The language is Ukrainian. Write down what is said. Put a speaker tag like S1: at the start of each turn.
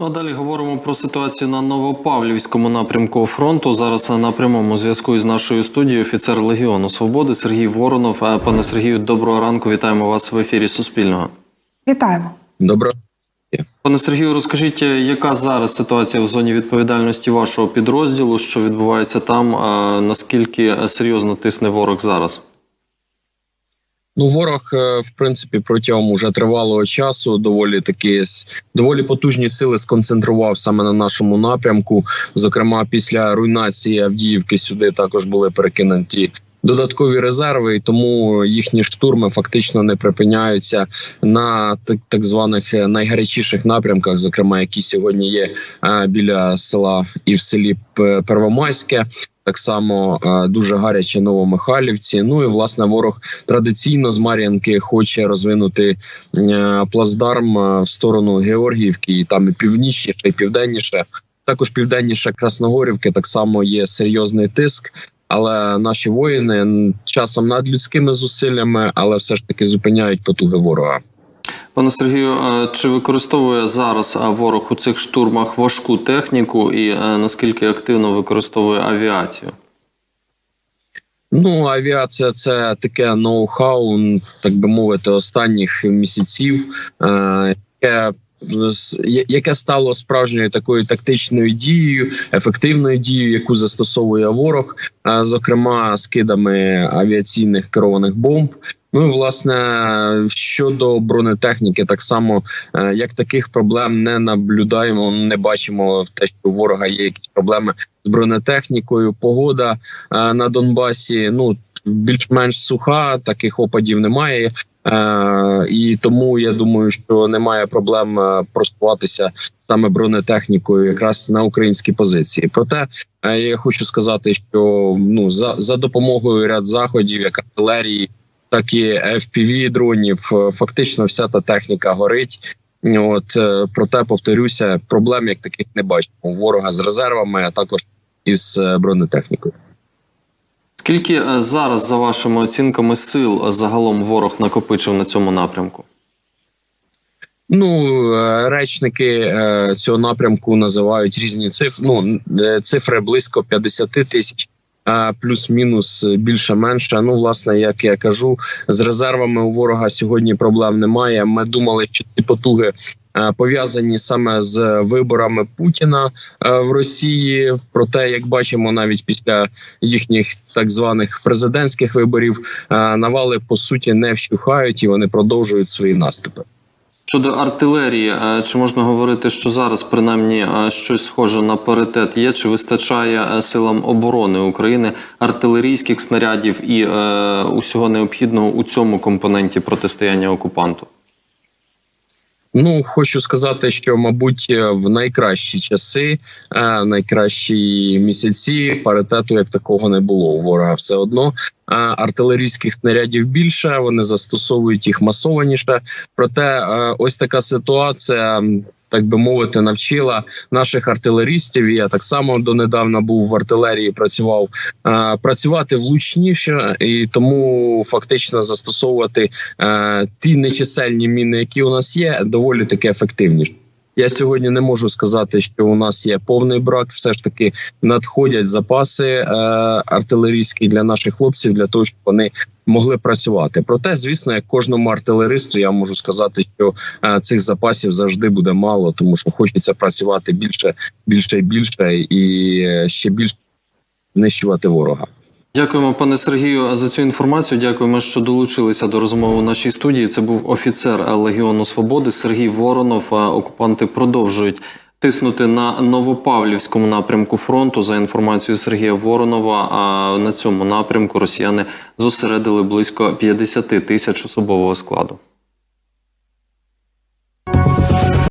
S1: Ну, а далі говоримо про ситуацію на Новопавлівському напрямку фронту. Зараз на прямому зв'язку із нашою студією офіцер Легіону Свободи Сергій Воронов. Е, Пане Сергію, доброго ранку. Вітаємо вас в ефірі Суспільного.
S2: Вітаємо.
S3: Добро.
S1: Пане Сергію, розкажіть, е, яка зараз ситуація в зоні відповідальності вашого підрозділу? Що відбувається там? Наскільки серйозно тисне ворог зараз?
S3: Ну, ворог, е, в принципі, протягом уже тривалого часу доволі такі доволі потужні сили сконцентрував саме на нашому напрямку. Зокрема, після руйнації Авдіївки сюди також були перекинуті додаткові резерви, і тому їхні штурми фактично не припиняються на так, званих е, найгарячіших напрямках, зокрема, які сьогодні є е, біля села і в селі Первомайське. Так само е, дуже гаряче Новомихайлівці. Ну і власне ворог традиційно з Мар'янки хоче розвинути плацдарм в сторону Георгіївки, і там і північніше, і південніше. Також південніше Красногорівки так само є серйозний тиск. Але наші воїни часом над людськими зусиллями, але все ж таки зупиняють потуги ворога.
S1: Пане Сергію, е, чи використовує зараз е, ворог у цих штурмах важку техніку і е, наскільки активно використовує авіацію?
S3: Ну, авіація це таке ноу-хау, так би мовити, останніх місяців, яке яке стало справжньою такою тактичною дією, ефективною дією, яку застосовує ворог, зокрема скидами авіаційних керованих бомб. Ну і власне щодо бронетехніки, так само е, як таких проблем не наблюдаємо, не бачимо в те, що у ворога є якісь проблеми з бронетехнікою. Погода е, на Донбасі ну більш-менш суха, таких опадів немає. Е, і тому я думаю, що немає проблем е, просуватися саме бронетехнікою, якраз на українські позиції. Проте е, я хочу сказати, що ну за, за допомогою ряд заходів, як артилерії, так і fpv дронів, фактично вся та техніка горить. От проте повторюся, проблем як таких не бачимо. Ворога з резервами, а також із бронетехнікою.
S1: Скільки е, зараз, за вашими оцінками, сил загалом ворог накопичив на цьому напрямку?
S3: Ну, е, речники е, цього напрямку називають різні цифри. Ну цифри близько 50 тисяч. Плюс-мінус більше-менше. Ну, власне, як я кажу, з резервами у ворога сьогодні проблем немає. Ми думали, що ці потуги пов'язані саме з виборами Путіна е, в Росії. Проте, як бачимо, навіть після їхніх так званих президентських виборів е, навали по суті не вщухають і вони продовжують свої наступи.
S1: Щодо артилерії, е, чи можна говорити, що зараз принаймні е, щось схоже на паритет є? Чи вистачає е, силам оборони України артилерійських снарядів і е, усього необхідного у цьому компоненті протистояння окупанту?
S3: Ну хочу сказати, що мабуть в найкращі часи, е, найкращі місяці паритету як такого не було у ворога. Все одно Е, артилерійських снарядів більше. Вони застосовують їх масованіше. Проте, е, ось така ситуація. Так би мовити, навчила наших артилерістів. Я так само донедавна був в артилерії. Працював е, працювати влучніше, і тому фактично застосовувати е, ті нечисельні міни, які у нас є, доволі таки ефективніше. Я сьогодні не можу сказати, що у нас є повний брак. Все ж таки надходять запаси е, артилерійські для наших хлопців для того, щоб вони могли працювати. Проте, звісно, як кожному артилеристу, я можу сказати, що е, цих запасів завжди буде мало, тому що хочеться працювати більше, більше і більше, і е, ще більше знищувати ворога.
S1: Дякуємо, пане Сергію, за цю інформацію. Дякуємо, що долучилися до розмови у нашій студії. Це був офіцер Легіону Свободи Сергій Воронов. Окупанти продовжують тиснути на Новопавлівському напрямку фронту. За інформацією Сергія Воронова, а на цьому напрямку росіяни зосередили близько 50 тисяч особового складу.